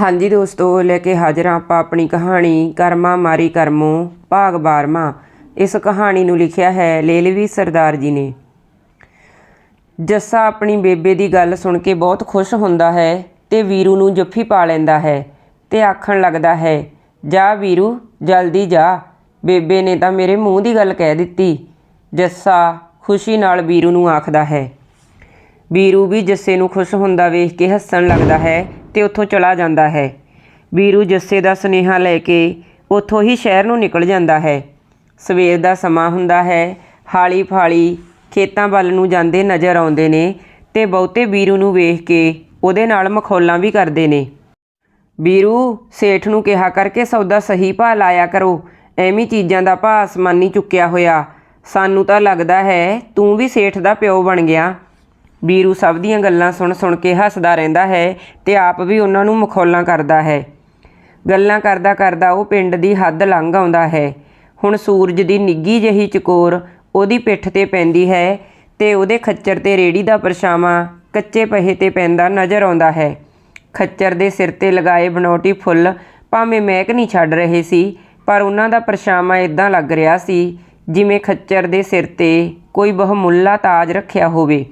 ਹਾਂਜੀ ਦੋਸਤੋ, ਲੈ ਕੇ ਹਾਜ਼ਰ ਹਾਂ ਆਪਾਂ ਆਪਣੀ ਕਹਾਣੀ, ਕਰਮਾ ਮਾਰੀ ਕਰਮੋ, ਭਾਗ 12ਵਾਂ ਇਸ ਕਹਾਣੀ ਨੂੰ ਲਿਖਿਆ ਹੈ ਲੇਲਵੀ ਸਰਦਾਰ ਜੀ ਨੇ। ਜੱਸਾ ਆਪਣੀ ਬੇਬੇ ਦੀ ਗੱਲ ਸੁਣ ਕੇ ਬਹੁਤ ਖੁਸ਼ ਹੁੰਦਾ ਹੈ ਤੇ ਵੀਰੂ ਨੂੰ ਜੱਫੀ ਪਾ ਲੈਂਦਾ ਹੈ ਤੇ ਆਖਣ ਲੱਗਦਾ ਹੈ, ਜਾ ਵੀਰੂ, ਜਲਦੀ ਜਾ। ਬੇਬੇ ਨੇ ਤਾਂ ਮੇਰੇ ਮੂੰਹ ਦੀ ਗੱਲ ਕਹਿ ਦਿੱਤੀ। ਜੱਸਾ ਖੁਸ਼ੀ ਨਾਲ ਵੀਰੂ ਨੂੰ ਆਖਦਾ ਹੈ। ਵੀਰੂ ਵੀ ਜੱਸੇ ਨੂੰ ਖੁਸ਼ ਹੁੰਦਾ ਵੇਖ ਕੇ ਹੱਸਣ ਲੱਗਦਾ ਹੈ ਤੇ ਉੱਥੋਂ ਚਲਾ ਜਾਂਦਾ ਹੈ। ਵੀਰੂ ਜੱਸੇ ਦਾ ਸੁਨੇਹਾ ਲੈ ਕੇ ਉੱਥੋਂ ਹੀ ਸ਼ਹਿਰ ਨੂੰ ਨਿਕਲ ਜਾਂਦਾ ਹੈ। ਸਵੇਰ ਦਾ ਸਮਾਂ ਹੁੰਦਾ ਹੈ। ਹਾਲੀ ਫਾਲੀ ਖੇਤਾਂ ਵੱਲ ਨੂੰ ਜਾਂਦੇ ਨਜ਼ਰ ਆਉਂਦੇ ਨੇ ਤੇ ਬਹੁਤੇ ਵੀਰੂ ਨੂੰ ਵੇਖ ਕੇ ਉਹਦੇ ਨਾਲ ਮਖੌਲਾਂ ਵੀ ਕਰਦੇ ਨੇ। ਵੀਰੂ, ਸੇਠ ਨੂੰ ਕਿਹਾ ਕਰਕੇ ਸੌਦਾ ਸਹੀ ਭਾਅ ਲਾਇਆ ਕਰੋ। ਐਵੇਂ ਚੀਜ਼ਾਂ ਦਾ ਭਾਅ ਅਸਮਾਨੀ ਚੁੱਕਿਆ ਹੋਇਆ। ਸਾਨੂੰ ਤਾਂ ਲੱਗਦਾ ਹੈ ਤੂੰ ਵੀ ਸੇਠ ਦਾ ਪਿਓ ਬਣ ਗਿਆ। ਵੀਰੂ ਸਭ ਦੀਆਂ ਗੱਲਾਂ ਸੁਣ ਸੁਣ ਕੇ ਹੱਸਦਾ ਰਹਿੰਦਾ ਹੈ ਤੇ ਆਪ ਵੀ ਉਹਨਾਂ ਨੂੰ ਮਖੌਲਾਂ ਕਰਦਾ ਹੈ। ਗੱਲਾਂ ਕਰਦਾ ਕਰਦਾ ਉਹ ਪਿੰਡ ਦੀ ਹੱਦ ਲੰਘ ਆਉਂਦਾ ਹੈ। ਹੁਣ ਸੂਰਜ ਦੀ ਨਿੱਗੀ ਜਿਹੀ ਚਕੋਰ ਉਹਦੀ ਪਿੱਠ ਤੇ ਪੈਂਦੀ ਹੈ ਤੇ ਉਹਦੇ ਖੱਚਰ ਤੇ ਰੇੜੀ ਦਾ ਪਰਛਾਵਾਂ ਕੱਚੇ ਪਹੇ ਤੇ ਪੈਂਦਾ ਨਜ਼ਰ ਆਉਂਦਾ ਹੈ। ਖੱਚਰ ਦੇ ਸਿਰ ਤੇ ਲਗਾਏ ਬਨੌਟੀ ਫੁੱਲ ਭਾਵੇਂ ਮਹਿਕ ਨਹੀਂ ਛੱਡ ਰਹੇ ਸੀ, ਪਰ ਉਹਨਾਂ ਦਾ ਪਰਛਾਵਾਂ ਇਦਾਂ ਲੱਗ ਰਿਹਾ ਸੀ ਜਿਵੇਂ ਖੱਚਰ ਦੇ ਸਿਰ ਤੇ ਕੋਈ ਬਹੁਮੁੱਲਾ ਤਾਜ ਰੱਖਿਆ ਹੋਵੇ।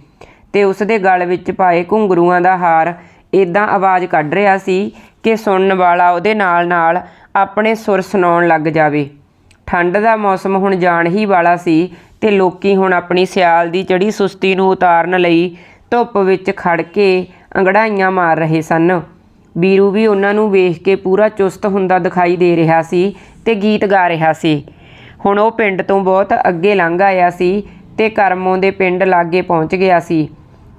ਤੇ ਉਸ ਦੇ ਗਲ ਵਿੱਚ ਪਾਏ ਘੁੰਗਰੂਆਂ ਦਾ ਹਾਰ। ਇਦਾਂ ਆਵਾਜ਼ ਕੱਢ ਰਿਹਾ ਸੀ ਕਿ ਸੁਣਨ ਵਾਲਾ ਉਹਦੇ ਨਾਲ-ਨਾਲ ਆਪਣੇ ਸੁਰ ਸੁਣਾਉਣ ਲੱਗ ਜਾਵੇ। ਠੰਡ ਦਾ ਮੌਸਮ ਹੁਣ ਜਾਣ ਹੀ ਵਾਲਾ ਸੀ ਤੇ ਲੋਕੀ ਹੁਣ ਆਪਣੀ ਸਿਆਲ ਦੀ ਚੜੀ ਸੁਸਤੀ ਨੂੰ ਉਤਾਰਨ ਲਈ ਧੁੱਪ ਵਿੱਚ ਖੜ ਕੇ ਅੰਗੜਾਈਆਂ ਮਾਰ ਰਹੇ ਸਨ। ਵੀਰੂ ਵੀ ਉਹਨਾਂ ਨੂੰ ਵੇਖ ਕੇ ਪੂਰਾ ਚੁਸਤ ਹੁੰਦਾ ਦਿਖਾਈ ਦੇ ਰਿਹਾ ਸੀ ਤੇ ਗੀਤ ਗਾ ਰਿਹਾ ਸੀ। ਹੁਣ ਉਹ ਪਿੰਡ ਤੋਂ ਬਹੁਤ ਅੱਗੇ ਲੰਘ ਆਇਆ ਸੀ ਤੇ ਕਰਮੋਂ ਦੇ ਪਿੰਡ ਲਾਗੇ ਪਹੁੰਚ ਗਿਆ ਸੀ।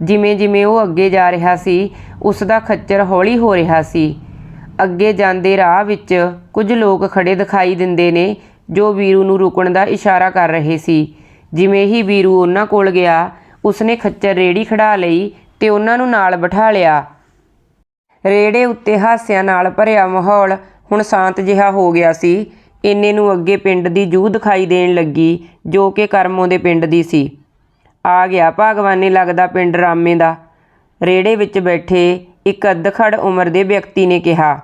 ਜਿਵੇਂ ਜਿਵੇਂ ਉਹ ਅੱਗੇ ਜਾ ਰਿਹਾ ਸੀ ਉਸ ਦਾ ਖੱਚਰ ਹੌਲੀ ਹੋ ਰਿਹਾ ਸੀ। ਅੱਗੇ ਜਾਂਦੇ ਰਾਹ ਵਿੱਚ ਕੁਝ ਲੋਕ ਖੜੇ ਦਿਖਾਈ ਦਿੰਦੇ ਨੇ, ਜੋ ਵੀਰੂ ਨੂੰ ਰੁਕਣ ਦਾ ਇਸ਼ਾਰਾ ਕਰ ਰਹੇ ਸੀ। ਜਿਵੇਂ ਹੀ ਵੀਰੂ ਉਹਨਾਂ ਕੋਲ ਗਿਆ, ਉਸਨੇ ਖੱਚਰ ਰੇੜੀ ਖੜਾ ਲਈ ਤੇ ਉਹਨਾਂ ਨੂੰ ਨਾਲ ਬਿਠਾ ਲਿਆ। ਰੇੜੇ ਉੱਤੇ ਹਾਸਿਆਂ ਨਾਲ ਭਰਿਆ ਮਾਹੌਲ ਹੁਣ ਸ਼ਾਂਤ ਜਿਹਾ ਹੋ ਗਿਆ ਸੀ। ਇੰਨੇ ਨੂੰ ਅੱਗੇ ਪਿੰਡ ਦੀ ਜੂਹ ਦਿਖਾਈ ਦੇਣ ਲੱਗੀ, ਜੋ ਕਿ ਕਰਮੋਂ ਦੇ ਪਿੰਡ ਦੀ ਸੀ। ਆ ਗਿਆ। ਭਗਵਾਨੇ ਲੱਗਦਾ ਪਿੰਡ ਰਾਮੇ ਦਾ। ਰੇੜੇ ਵਿੱਚ ਬੈਠੇ ਇੱਕ ਅਧਖੜ ਉਮਰ ਦੇ ਵਿਅਕਤੀ ਨੇ ਕਿਹਾ,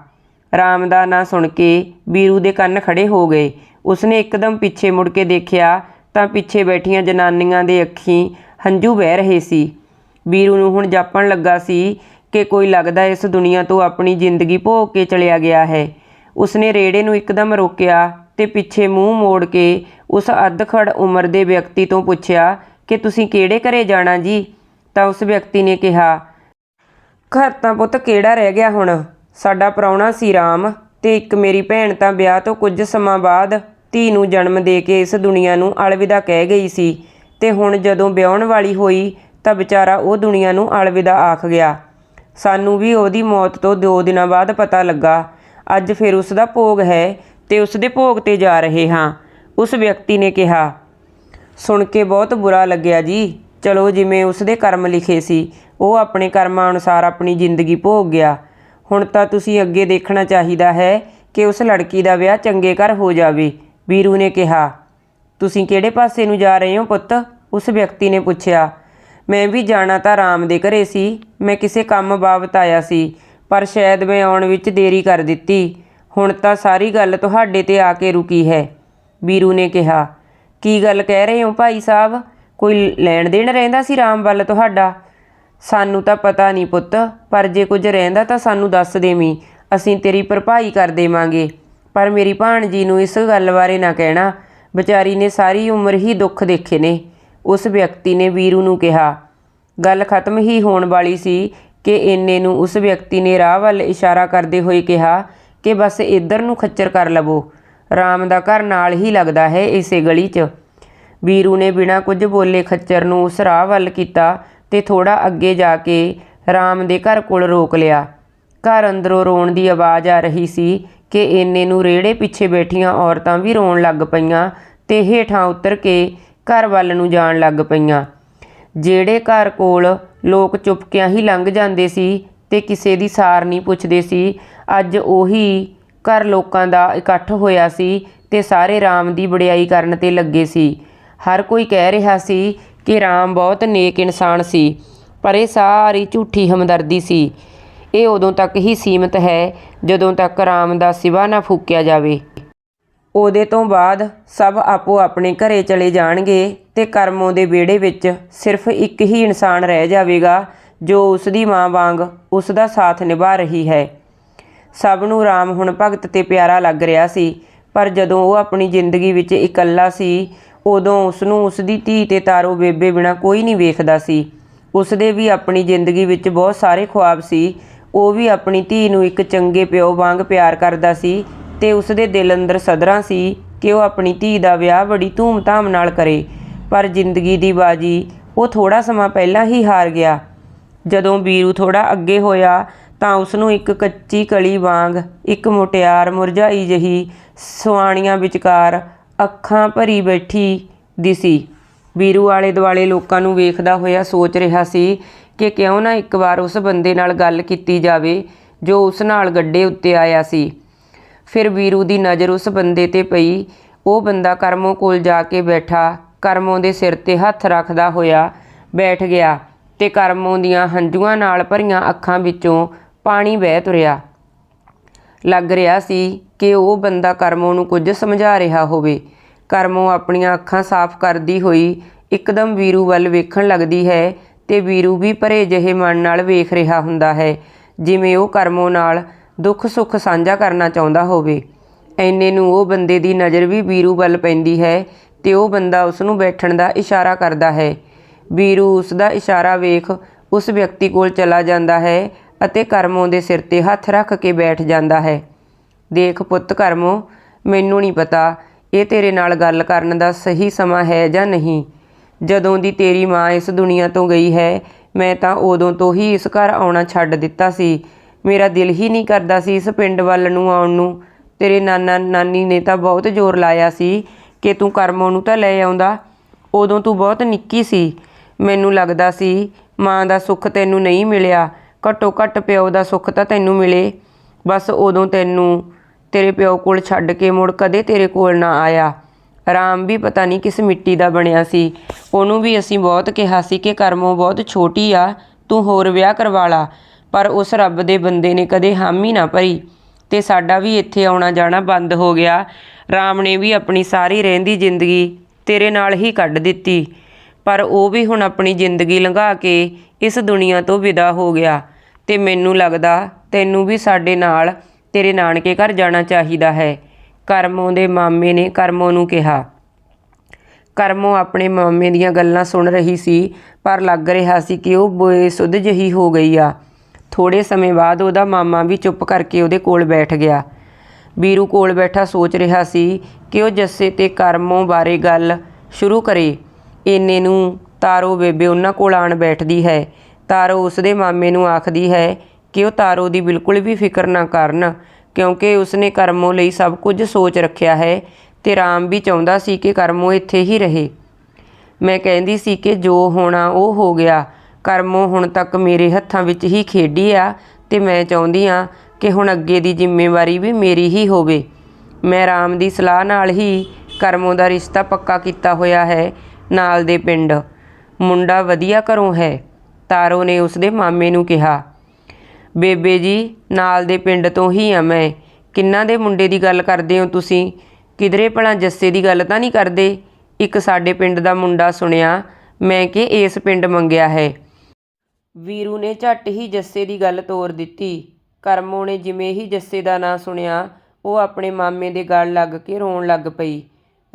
ਰਾਮ ਦਾ ਨਾਂ ਸੁਣ ਕੇ ਵੀਰੂ ਦੇ ਕੰਨ ਖੜੇ ਹੋ ਗਏ। ਉਸਨੇ ਇੱਕਦਮ ਪਿੱਛੇ ਮੁੜ ਕੇ ਦੇਖਿਆ ਤਾਂ ਪਿੱਛੇ ਬੈਠੀਆਂ ਜਨਾਨੀਆਂ ਦੇ ਅੱਖੀਂ ਹੰਝੂ ਵਹਿ ਰਹੇ ਸੀ। ਵੀਰੂ ਨੂੰ ਹੁਣ ਜਾਪਣ ਲੱਗਾ ਸੀ ਕਿ ਕੋਈ ਲੱਗਦਾ ਇਸ ਦੁਨੀਆ ਤੋਂ ਆਪਣੀ ਜ਼ਿੰਦਗੀ ਭੋਗ ਕੇ ਚਲਿਆ ਗਿਆ ਹੈ। ਉਸਨੇ ਰੇੜੇ ਨੂੰ ਇੱਕਦਮ ਰੋਕਿਆ ਤੇ ਪਿੱਛੇ ਮੂੰਹ ਮੋੜ ਕੇ ਉਸ ਅਧਖੜ ਉਮਰ ਦੇ ਵਿਅਕਤੀ ਤੋਂ ਪੁੱਛਿਆ ਕਿ ਤੁਸੀਂ ਕਿਹੜੇ ਘਰੇ ਜਾਣਾ ਜੀ? ਤਾਂ ਉਸ ਵਿਅਕਤੀ ਨੇ ਕਿਹਾ, ਘਰ ਤਾਂ ਪੁੱਤ ਕਿਹੜਾ ਰਹਿ ਗਿਆ ਹੁਣ? ਸਾਡਾ ਪ੍ਰਾਹੁਣਾ ਸੀ ਰਾਮ ਤੇ ਇੱਕ ਮੇਰੀ ਭੈਣ ਤਾਂ ਵਿਆਹ ਤੋਂ ਕੁਝ ਸਮਾਂ ਬਾਅਦ ਧੀ ਨੂੰ ਜਨਮ ਦੇ ਕੇ ਇਸ ਦੁਨੀਆ ਨੂੰ ਅਲਵਿਦਾ ਕਹਿ ਗਈ ਸੀ ਤੇ ਹੁਣ ਜਦੋਂ ਵਿਆਹਣ ਵਾਲੀ ਹੋਈ ਤਾਂ ਵਿਚਾਰਾ ਉਹ ਦੁਨੀਆ ਨੂੰ ਅਲਵਿਦਾ ਆਖ ਗਿਆ। ਸਾਨੂੰ ਵੀ ਉਹਦੀ ਮੌਤ ਤੋਂ 2 ਦਿਨਾਂ ਬਾਅਦ ਪਤਾ ਲੱਗਾ। ਅੱਜ ਫਿਰ ਉਸ ਦਾ ਭੋਗ ਹੈ ਤੇ ਉਸ ਦੇ ਭੋਗ ਤੇ ਜਾ ਰਹੇ ਹਾਂ। ਉਸ ਵਿਅਕਤੀ ਨੇ ਕਿਹਾ ਸੁਣ ਕੇ ਬਹੁਤ ਬੁਰਾ ਲੱਗਿਆ ਜੀ। ਚਲੋ ਜਿਵੇਂ ਉਸ ਦੇ ਕਰਮ ਲਿਖੇ ਸੀ, ਉਹ ਆਪਣੇ ਕਰਮਾਂ ਅਨੁਸਾਰ ਆਪਣੀ ਜ਼ਿੰਦਗੀ ਭੋਗ ਗਿਆ। ਹੁਣ ਤਾਂ ਤੁਸੀਂ ਅੱਗੇ ਦੇਖਣਾ ਚਾਹੀਦਾ ਹੈ ਕਿ ਉਸ ਲੜਕੀ ਦਾ ਵਿਆਹ ਚੰਗੇ ਘਰ ਹੋ ਜਾਵੇ, ਵੀਰੂ ਨੇ ਕਿਹਾ। ਤੁਸੀਂ ਕਿਹੜੇ ਪਾਸੇ ਨੂੰ ਜਾ ਰਹੇ ਹੋ ਪੁੱਤ? ਉਸ ਵਿਅਕਤੀ ਨੇ ਪੁੱਛਿਆ। ਮੈਂ ਵੀ ਜਾਣਾ ਤਾਂ ਰਾਮ ਦੇ ਘਰੇ ਸੀ, ਮੈਂ ਕਿਸੇ ਕੰਮ ਬਾਬਤ ਆਇਆ ਸੀ, ਪਰ ਸ਼ਾਇਦ ਮੈਂ ਆਉਣ ਵਿੱਚ ਦੇਰੀ ਕਰ ਦਿੱਤੀ। ਹੁਣ ਤਾਂ ਸਾਰੀ ਗੱਲ ਤੁਹਾਡੇ ਤੇ ਆ ਕੇ ਰੁਕੀ ਹੈ, ਵੀਰੂ ਨੇ ਕਿਹਾ। ਕੀ ਗੱਲ ਕਹਿ ਰਹੇ ਹੋ ਭਾਈ ਸਾਹਿਬ? ਕੋਈ ਲੈਣ ਦੇਣ ਰਹਿੰਦਾ ਸੀ ਰਾਮ ਵੱਲ ਤੁਹਾਡਾ? ਸਾਨੂੰ ਤਾਂ ਪਤਾ ਨਹੀਂ ਪੁੱਤ, ਪਰ ਜੇ ਕੁਝ ਰਹਿੰਦਾ ਤਾਂ ਸਾਨੂੰ ਦੱਸ ਦੇਵੀਂ ਅਸੀਂ ਤੇਰੀ ਭਰਪਾਈ ਕਰ ਦੇਵਾਂਗੇ। ਪਰ ਮੇਰੀ ਭਾਣਜੀ ਨੂੰ ਇਸ ਗੱਲ ਬਾਰੇ ਨਾ ਕਹਿਣਾ। ਵਿਚਾਰੀ ਨੇ ਸਾਰੀ ਉਮਰ ਹੀ ਦੁੱਖ ਦੇਖੇ ਨੇ। ਉਸ ਵਿਅਕਤੀ ਨੇ ਵੀਰੂ ਨੂੰ ਕਿਹਾ। ਗੱਲ ਖਤਮ ਹੀ ਹੋਣ ਵਾਲੀ ਸੀ ਕਿ ਇੰਨੇ ਨੂੰ ਉਸ ਵਿਅਕਤੀ ਨੇ ਰਾਹ ਵੱਲ ਇਸ਼ਾਰਾ ਕਰਦੇ ਹੋਏ ਕਿਹਾ ਕਿ ਬਸ ਇੱਧਰ ਨੂੰ ਖੱਚਰ ਕਰ ਲਵੋ। ਰਾਮ ਦਾ ਘਰ ਨਾਲ ਹੀ ਲੱਗਦਾ ਹੈ ਇਸੇ ਗਲੀ 'ਚ। ਵੀਰੂ ਨੇ ਬਿਨਾਂ ਕੁਝ ਬੋਲੇ ਖੱਚਰ ਨੂੰ ਉਸ ਰਾਹ ਵੱਲ ਕੀਤਾ ਤੇ ਥੋੜਾ ਅੱਗੇ ਜਾ ਕੇ ਰਾਮ ਦੇ ਘਰ ਕੋਲ ਰੋਕ ਲਿਆ। ਘਰ ਅੰਦਰੋਂ ਰੋਣ ਦੀ ਆਵਾਜ਼ ਆ ਰਹੀ ਸੀ ਕਿ ਇੰਨੇ ਨੂੰ ਰੇੜੇ ਪਿੱਛੇ ਬੈਠੀਆਂ ਔਰਤਾਂ ਵੀ ਰੋਣ ਲੱਗ ਪਈਆਂ ਤੇ ਹੇਠਾਂ ਉਤਰ ਕੇ ਘਰ ਵੱਲ ਨੂੰ ਜਾਣ ਲੱਗ ਪਈਆਂ। ਜਿਹੜੇ ਘਰ ਕੋਲ ਲੋਕ ਚੁੱਪਕਿਆਂ ਹੀ ਲੰਘ ਜਾਂਦੇ ਸੀ ਤੇ ਕਿਸੇ ਦੀ ਸਾਰ ਨਹੀਂ ਪੁੱਛਦੇ ਸੀ, ਅੱਜ ਉਹੀ ਘਰ ਲੋਕਾਂ ਦਾ ਇਕੱਠ ਹੋਇਆ ਸੀ ਤੇ ਸਾਰੇ ਰਾਮ ਦੀ ਵਡਿਆਈ ਕਰਨ ਤੇ ਲੱਗੇ ਸੀ। ਹਰ ਕੋਈ ਕਹਿ ਰਿਹਾ ਸੀ ਕਿ ਰਾਮ ਬਹੁਤ ਨੇਕ ਇਨਸਾਨ ਸੀ, ਪਰ ਇਹ ਸਾਰੀ ਝੂਠੀ ਹਮਦਰਦੀ ਸੀ। ਇਹ ਉਦੋਂ ਤੱਕ ਹੀ ਸੀਮਤ ਹੈ ਜਦੋਂ ਤੱਕ ਰਾਮ ਦਾ ਸਿਵਾ ਨਾ ਫੂਕਿਆ ਜਾਵੇ। ਉਹਦੇ ਤੋਂ ਬਾਅਦ ਸਭ ਆਪੋ ਆਪਣੇ ਘਰੇ ਚਲੇ ਜਾਣਗੇ ਤੇ ਕਰਮੋਂ ਦੇ ਵਿਹੜੇ ਵਿੱਚ ਸਿਰਫ ਇੱਕ ਹੀ ਇਨਸਾਨ ਰਹਿ ਜਾਵੇਗਾ, ਜੋ ਉਸ ਦੀ ਮਾਂ ਵਾਂਗ ਉਸ ਦਾ ਸਾਥ ਨਿਭਾ ਰਹੀ ਹੈ। ਸਭ ਨੂੰ ਰਾਮ ਹੁਣ ਭਗਤ ਤੇ ਪਿਆਰਾ ਲੱਗ ਰਿਹਾ ਸੀ। ਪਰ ਜਦੋਂ ਉਹ ਆਪਣੀ ਜ਼ਿੰਦਗੀ ਵਿੱਚ ਇਕੱਲਾ ਸੀ, ਉਦੋਂ ਉਸ ਨੂੰ ਉਸ ਦੀ ਧੀ ਤੇ ਤਾਰੋ ਬੇਬੇ ਬਿਨਾ ਕੋਈ ਨਹੀਂ ਵੇਖਦਾ ਸੀ। ਉਸ ਦੇ ਵੀ ਆਪਣੀ ਜ਼ਿੰਦਗੀ ਵਿੱਚ ਬਹੁਤ ਸਾਰੇ ਖੁਆਬ ਸੀ। ਉਹ ਵੀ ਆਪਣੀ ਧੀ ਨੂੰ ਇੱਕ ਚੰਗੇ ਪਿਓ ਵਾਂਗ ਪਿਆਰ ਕਰਦਾ ਸੀ ਤੇ ਉਸ ਦੇ ਦਿਲ ਅੰਦਰ ਸਦਰਾਂ ਸੀ ਕਿ ਉਹ ਆਪਣੀ ਧੀ ਦਾ ਵਿਆਹ ਬੜੀ ਧੂਮ-ਧਾਮ ਨਾਲ ਕਰੇ। ਪਰ ਜ਼ਿੰਦਗੀ ਦੀ ਬਾਜੀ ਉਹ ਥੋੜਾ ਸਮਾਂ ਪਹਿਲਾਂ ਹੀ ਹਾਰ ਗਿਆ। ਜਦੋਂ ਬੀਰੂ ਥੋੜਾ ਅੱਗੇ ਹੋਇਆ ਤਾਂ ਉਸ ਨੂੰ ਇੱਕ ਕੱਚੀ ਕਲੀ ਵਾਂਗ, ਇੱਕ ਮੁਟਿਆਰ ਮੁਰਝਾਈ ਜਹੀ ਸੁਆਣੀਆਂ ਵਿਚਕਾਰ ਅੱਖਾਂ ਭਰੀ ਬੈਠੀ ਦਿਸੀ। ਵੀਰੂ ਆਲੇ ਦੁਆਲੇ ਲੋਕਾਂ ਨੂੰ ਵੇਖਦਾ ਹੋਇਆ ਸੋਚ ਰਿਹਾ ਸੀ ਕਿ ਕਿਉਂ ਨਾ ਇੱਕ ਵਾਰ ਉਸ ਬੰਦੇ ਨਾਲ ਗੱਲ ਕੀਤੀ ਜਾਵੇ ਜੋ ਉਸ ਨਾਲ ਗੱਡੇ ਉੱਤੇ ਆਇਆ ਸੀ। ਫਿਰ ਵੀਰੂ ਦੀ ਨਜ਼ਰ ਉਸ ਬੰਦੇ ਤੇ ਪਈ। ਉਹ ਬੰਦਾ ਕਰਮੋ ਕੋਲ ਜਾ ਕੇ ਬੈਠਾ, ਕਰਮੋਂ ਦੇ ਸਿਰ ਤੇ ਹੱਥ ਰੱਖਦਾ ਹੋਇਆ ਬੈਠ ਗਿਆ ਤੇ ਕਰਮੋ ਦੀਆਂ ਹੰਝੂਆਂ ਨਾਲ ਭਰੀਆਂ ਅੱਖਾਂ ਵਿੱਚੋਂ ਪਾਣੀ ਵਹਿ ਤੁਰਿਆ। ਲੱਗ ਰਿਹਾ ਸੀ ਕਿ ਉਹ ਬੰਦਾ ਕਰਮੋ ਨੂੰ ਕੁਝ ਸਮਝਾ ਰਿਹਾ ਹੋਵੇ। ਕਰਮੋ ਆਪਣੀਆਂ ਅੱਖਾਂ ਸਾਫ਼ ਕਰਦੀ ਹੋਈ ਇੱਕਦਮ ਵੀਰੂ ਵੱਲ ਵੇਖਣ ਲੱਗਦੀ ਹੈ ਤੇ ਵੀਰੂ ਵੀ ਭਰੇ ਜਿਹੇ ਮਨ ਨਾਲ ਵੇਖ ਰਿਹਾ ਹੁੰਦਾ ਹੈ, ਜਿਵੇਂ ਉਹ ਕਰਮੋ ਨਾਲ ਦੁੱਖ ਸੁੱਖ ਸਾਂਝਾ ਕਰਨਾ ਚਾਹੁੰਦਾ ਹੋਵੇ। ਐਨੇ ਨੂੰ ਉਹ ਬੰਦੇ ਦੀ ਨਜ਼ਰ ਵੀ ਵੀਰੂ ਵੱਲ ਪੈਂਦੀ ਹੈ ਤੇ ਉਹ ਬੰਦਾ ਉਸ ਨੂੰ ਬੈਠਣ ਦਾ ਇਸ਼ਾਰਾ ਕਰਦਾ ਹੈ। ਵੀਰੂ ਉਸ ਦਾ ਇਸ਼ਾਰਾ ਵੇਖ ਉਸ ਵਿਅਕਤੀ ਕੋਲ ਚਲਾ ਜਾਂਦਾ ਹੈ ਅਤੇ ਕਰਮੋਂ ਦੇ ਸਿਰ ਤੇ ਹੱਥ ਰੱਖ ਕੇ ਬੈਠ ਜਾਂਦਾ ਹੈ। ਦੇਖ ਪੁੱਤ ਕਰਮੋ, ਮੈਨੂੰ ਨਹੀਂ ਪਤਾ ਇਹ ਤੇਰੇ ਨਾਲ ਗੱਲ ਕਰਨ ਦਾ ਸਹੀ ਸਮਾਂ ਹੈ ਜਾਂ ਨਹੀਂ। ਜਦੋਂ ਦੀ ਤੇਰੀ ਮਾਂ ਇਸ ਦੁਨੀਆ ਤੋਂ ਗਈ ਹੈ, ਮੈਂ ਤਾਂ ਉਦੋਂ ਤੋਂ ਹੀ ਇਸ ਘਰ ਆਉਣਾ ਛੱਡ ਦਿੱਤਾ ਸੀ। ਮੇਰਾ ਦਿਲ ਹੀ ਨਹੀਂ ਕਰਦਾ ਸੀ ਇਸ ਪਿੰਡ ਵੱਲ ਨੂੰ ਆਉਣ ਨੂੰ। ਤੇਰੇ ਨਾਨਾ ਨਾਨੀ ਨੇ ਤਾਂ ਬਹੁਤ ਜ਼ੋਰ ਲਾਇਆ ਸੀ ਕਿ ਤੂੰ ਕਰਮੋਂ ਨੂੰ ਤਾਂ ਲੈ ਆਉਂਦਾ। ਉਦੋਂ ਤੂੰ ਬਹੁਤ ਨਿੱਕੀ ਸੀ। ਮੈਨੂੰ ਲੱਗਦਾ ਸੀ ਮਾਂ ਦਾ ਸੁੱਖ ਤੈਨੂੰ ਨਹੀਂ ਮਿਲਿਆ। ਘੱਟੋ ਘੱਟ ਪਿਓ ਦਾ ਸੁੱਖ ਤਾਂ ਤੈਨੂੰ ਮਿਲੇ। ਬਸ ਉਦੋਂ ਤੈਨੂੰ ਤੇਰੇ ਪਿਓ ਕੋਲ ਛੱਡ ਕੇ ਮੁੜ ਕਦੇ ਤੇਰੇ ਕੋਲ ਨਾ ਆਇਆ। ਰਾਮ ਵੀ ਪਤਾ ਨਹੀਂ ਕਿਸ ਮਿੱਟੀ ਦਾ ਬਣਿਆ ਸੀ। ਉਹਨੂੰ ਵੀ ਅਸੀਂ ਬਹੁਤ ਕਿਹਾ ਸੀ ਕਿ ਕਰਮੋਂ ਬਹੁਤ ਛੋਟੀ ਆ, ਤੂੰ ਹੋਰ ਵਿਆਹ ਕਰਵਾ ਲਾ। ਪਰ ਉਸ ਰੱਬ ਦੇ ਬੰਦੇ ਨੇ ਕਦੇ ਹਾਮੀ ਨਾ ਭਰੀ ਤੇ ਸਾਡਾ ਵੀ ਇੱਥੇ ਆਉਣਾ ਜਾਣਾ ਬੰਦ ਹੋ ਗਿਆ। ਰਾਮ ਨੇ ਵੀ ਆਪਣੀ ਸਾਰੀ ਰਹਿੰਦੀ ਜ਼ਿੰਦਗੀ ਤੇਰੇ ਨਾਲ ਹੀ ਕੱਢ ਦਿੱਤੀ। ਪਰ ਉਹ ਵੀ ਹੁਣ ਆਪਣੀ ਜ਼ਿੰਦਗੀ ਲੰਘਾ ਕੇ ਇਸ ਦੁਨੀਆ ਤੋਂ ਵਿਦਾ ਹੋ ਗਿਆ ਤੇ ਮੈਨੂੰ ਲੱਗਦਾ ਤੈਨੂੰ ਵੀ ਸਾਡੇ ਨਾਲ ਤੇਰੇ ਨਾਨਕੇ ਘਰ ਜਾਣਾ ਚਾਹੀਦਾ ਹੈ। ਕਰਮੋਂ ਦੇ ਮਾਮੇ ਨੇ ਕਰਮੋਂ ਨੂੰ ਕਿਹਾ। ਕਰਮੋਂ ਆਪਣੇ ਮਾਮੇ ਦੀਆਂ ਗੱਲਾਂ ਸੁਣ ਰਹੀ ਸੀ, ਪਰ ਲੱਗ ਰਿਹਾ ਸੀ ਕਿ ਉਹ ਬੇਸੁੱਧ ਜਿਹੀ ਹੋ ਗਈ ਆ। ਥੋੜੇ ਸਮੇਂ ਬਾਅਦ ਉਹਦਾ ਮਾਮਾ ਵੀ ਚੁੱਪ ਕਰਕੇ ਉਹਦੇ ਕੋਲ ਬੈਠ ਗਿਆ। ਵੀਰੂ ਕੋਲ ਬੈਠਾ ਸੋਚ ਰਿਹਾ ਸੀ ਕਿ ਉਹ ਜੱਸੇ ਤੇ ਕਰਮੋਂ ਬਾਰੇ ਗੱਲ ਸ਼ੁਰੂ ਕਰੇ। ਇੰਨੇ ਨੂੰ ਤਾਰੋ ਬੇਬੇ ਉਹਨਾਂ ਕੋਲ ਆਣ ਬੈਠਦੀ ਹੈ। ਤਾਰੋ ਉਸਦੇ ਮਾਮੇ ਨੂੰ ਆਖਦੀ ਹੈ ਕਿ ਉਹ ਤਾਰੋ ਦੀ ਬਿਲਕੁਲ ਵੀ ਫਿਕਰ ਨਾ ਕਰਨ, ਕਿਉਂਕਿ ਉਸਨੇ ਕਰਮੋ ਲਈ ਸਭ ਕੁਝ ਸੋਚ ਰੱਖਿਆ ਹੈ ਤੇ ਰਾਮ ਵੀ ਚਾਹੁੰਦਾ ਸੀ ਕਿ ਕਰਮੋ ਇੱਥੇ ਹੀ ਰਹੇ। ਮੈਂ ਕਹਿੰਦੀ ਸੀ ਕਿ ਜੋ ਹੋਣਾ ਉਹ ਹੋ ਗਿਆ। ਕਰਮੋ ਹੁਣ ਤੱਕ ਮੇਰੇ ਹੱਥਾਂ ਵਿੱਚ ਹੀ ਖੇਡੀ ਆ ਤੇ ਮੈਂ ਚਾਹੁੰਦੀ ਆ ਕਿ ਹੁਣ ਅੱਗੇ ਦੀ ਜ਼ਿੰਮੇਵਾਰੀ ਵੀ ਮੇਰੀ ਹੀ ਹੋਵੇ। ਮੈਂ ਰਾਮ ਦੀ ਸਲਾਹ ਨਾਲ ਹੀ ਕਰਮੋ ਦਾ ਰਿਸ਼ਤਾ ਪੱਕਾ ਕੀਤਾ ਹੋਇਆ ਹੈ। ਨਾਲ ਦੇ ਪਿੰਡ। ਮੁੰਡਾ ਵਧੀਆ ਘਰੋਂ ਹੈ, ਤਾਰੋ ਨੇ ਉਸਦੇ ਮਾਮੇ ਨੂੰ ਕਿਹਾ। ਬੇਬੇ ਜੀ, ਨਾਲ ਦੇ ਪਿੰਡ ਤੋਂ ਹੀ ਆ ਮੈਂ। ਕਿੰਨਾ ਦੇ ਮੁੰਡੇ ਦੀ ਗੱਲ ਕਰਦੇ ਹੋ ਤੁਸੀਂ? ਕਿਧਰੇ ਭਲਾ ਜੱਸੇ ਦੀ ਗੱਲ ਤਾਂ ਨਹੀਂ ਕਰਦੇ? ਇੱਕ ਸਾਡੇ ਪਿੰਡ ਦਾ ਮੁੰਡਾ ਸੁਣਿਆ, ਮੈਂ ਕਿ ਇਸ ਪਿੰਡ ਮੰਗਿਆ ਹੈ। ਵੀਰੂ ਨੇ ਝੱਟ ਹੀ ਜੱਸੇ ਦੀ ਗੱਲ ਤੋਰ ਦਿੱਤੀ। ਕਰਮੋ ਨੇ ਜਿਵੇਂ ਹੀ ਜੱਸੇ ਦਾ ਨਾਂ ਸੁਣਿਆ, ਉਹ ਆਪਣੇ ਮਾਮੇ ਦੇ ਗਲ ਲੱਗ ਕੇ ਰੋਣ ਲੱਗ ਪਈ।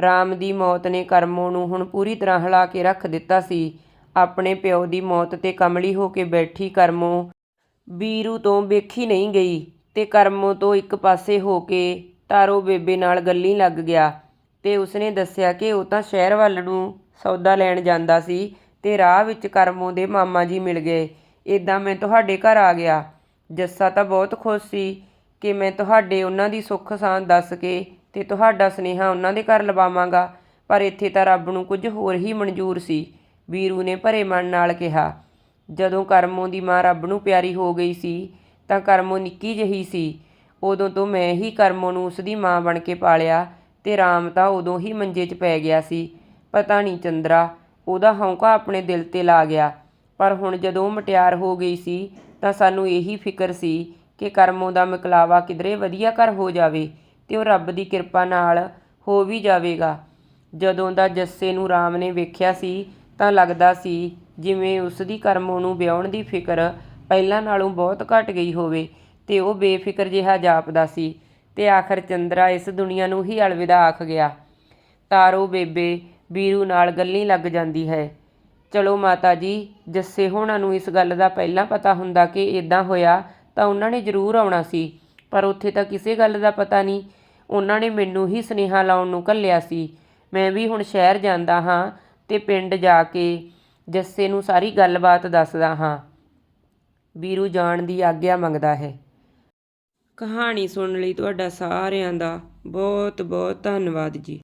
ਰਾਮ ਦੀ ਮੌਤ ਨੇ ਕਰਮੋ ਨੂੰ ਹੁਣ ਪੂਰੀ ਤਰ੍ਹਾਂ ਹਿਲਾ ਕੇ ਰੱਖ ਦਿੱਤਾ ਸੀ। ਆਪਣੇ ਪਿਓ ਦੀ ਮੌਤ ਤੇ ਕਮਲੀ ਹੋ ਕੇ ਬੈਠੀ ਕਰਮੋ ਵੀਰੂ ਤੋਂ ਵੇਖੀ ਨਹੀਂ ਗਈ ਤੇ ਕਰਮੋ ਤੋਂ ਇੱਕ ਪਾਸੇ ਹੋ ਕੇ ਤਾਰੋ ਬੇਬੇ ਨਾਲ ਗੱਲੀ ਲੱਗ ਗਿਆ ਤੇ ਉਸਨੇ ਦੱਸਿਆ ਕਿ ਉਹ ਤਾਂ ਸ਼ਹਿਰ ਵੱਲ ਨੂੰ ਸੌਦਾ ਲੈਣ ਜਾਂਦਾ ਸੀ ਤੇ ਰਾਹ ਵਿੱਚ ਕਰਮੋ ਦੇ ਮਾਮਾ ਜੀ ਮਿਲ ਗਏ। ਇਦਾਂ ਮੈਂ ਤੁਹਾਡੇ ਘਰ ਆ ਗਿਆ। ਜੱਸਾ ਤਾਂ ਬਹੁਤ ਖੁਸ਼ ਸੀ ਕਿ ਮੈਂ ਤੁਹਾਡੇ ਉਹਨਾਂ ਦੀ ਸੁੱਖ ਸਾਂਦ ਦੱਸ ਕੇ ਤੇ ਤੁਹਾਡਾ ਸੁਨੇਹਾ ਉਹਨਾਂ ਦੇ ਘਰ ਲਵਾਵਾਂਗਾ। ਪਰ ਇੱਥੇ ਤਾਂ ਰੱਬ ਨੂੰ ਕੁਝ ਹੋਰ ਹੀ ਮਨਜ਼ੂਰ ਸੀ। ਵੀਰੂ ਨੇ ਭਰੇ ਮਨ ਨਾਲ ਕਿਹਾ, ਜਦੋਂ ਕਰਮੋਂ ਦੀ ਮਾਂ ਰੱਬ ਨੂੰ ਪਿਆਰੀ ਹੋ ਗਈ ਸੀ, ਤਾਂ ਕਰਮੋਂ ਨਿੱਕੀ ਜਹੀ ਸੀ। ਉਦੋਂ ਤੋਂ ਮੈਂ ਹੀ ਕਰਮੋਂ ਨੂੰ ਉਸ ਦੀ ਮਾਂ ਬਣ ਕੇ ਪਾਲਿਆ ਤੇ ਰਾਮ ਤਾਂ ਉਦੋਂ ਹੀ ਮੰਜੇ 'ਚ ਪੈ ਗਿਆ ਸੀ। ਪਤਾ ਨਹੀਂ ਚੰਦਰਾ, ਉਹਦਾ ਹੌਂਕਾ ਆਪਣੇ ਦਿਲ ਤੇ ਲਾ ਗਿਆ। ਪਰ ਹੁਣ ਜਦੋਂ ਉਹ ਮਟਿਆਰ ਹੋ ਗਈ ਸੀ, ਤਾਂ ਸਾਨੂੰ ਇਹੀ ਫਿਕਰ ਸੀ ਕਿ ਕਰਮੋਂ ਦਾ ਮਕਲਾਵਾ ਕਿਧਰੇ ਵਧੀਆ ਘਰ ਹੋ ਜਾਵੇ। ਤੇ ਉਹ ਰੱਬ ਦੀ ਕਿਰਪਾ ਨਾਲ ਹੋ ਵੀ ਜਾਵੇਗਾ। ਜਦੋਂ ਦਾ ਜੱਸੇ ਨੂੰ ਰਾਮ ਨੇ ਵੇਖਿਆ ਸੀ, ਤਾਂ ਲੱਗਦਾ ਸੀ ਜਿਵੇਂ ਉਸ ਦੀ ਕਰਮੋਂ ਨੂੰ ਵਿਆਹਣ ਦੀ ਫਿਕਰ ਪਹਿਲਾਂ ਨਾਲੋਂ ਬਹੁਤ ਘਟ ਗਈ ਹੋਵੇ ਤੇ ਉਹ ਬੇਫਿਕਰ ਜਿਹਾ ਜਾਪਦਾ ਸੀ ਤੇ ਆਖਰ ਚੰਦਰਾ ਇਸ ਦੁਨੀਆ ਨੂੰ ਹੀ ਅਲਵਿਦਾ ਆਖ ਗਿਆ। ਤਾਰੋ ਬੇਬੇ ਵੀਰੂ ਨਾਲ ਗੱਲੀ ਲੱਗ ਜਾਂਦੀ ਹੈ। ਚਲੋ ਮਾਤਾ ਜੀ, ਜੱਸੇ ਹੋਣਾ ਨੂੰ ਇਸ ਗੱਲ ਦਾ ਪਹਿਲਾਂ ਪਤਾ ਹੁੰਦਾ ਕਿ ਇਦਾਂ ਹੋਇਆ ਤਾਂ ਉਹਨਾਂ ਨੇ ਜ਼ਰੂਰ ਆਉਣਾ ਸੀ, ਪਰ ਉੱਥੇ ਤਾਂ ਕਿਸੇ ਗੱਲ ਦਾ ਪਤਾ ਨਹੀਂ ਉਹਨਾਂ ਨੇ ਮੈਨੂੰ ਹੀ ਸੁਨੇਹਾ ਲਾਉਣ ਨੂੰ ਘੱਲਿਆ ਸੀ। ਮੈਂ ਵੀ ਹੁਣ ਸ਼ਹਿਰ ਜਾਂਦਾ ਹਾਂ ਤੇ ਪਿੰਡ ਜਾ ਕੇ ਜੱਸੇ ਨੂੰ ਸਾਰੀ ਗੱਲਬਾਤ ਦੱਸਦਾ ਹਾਂ। ਵੀਰੂ ਜਾਣ ਦੀ ਆਗਿਆ ਮੰਗਦਾ ਹੈ। ਕਹਾਣੀ ਸੁਣਨ ਲਈ ਤੁਹਾਡਾ ਸਾਰਿਆਂ ਦਾ ਬਹੁਤ ਬਹੁਤ ਧੰਨਵਾਦ ਜੀ।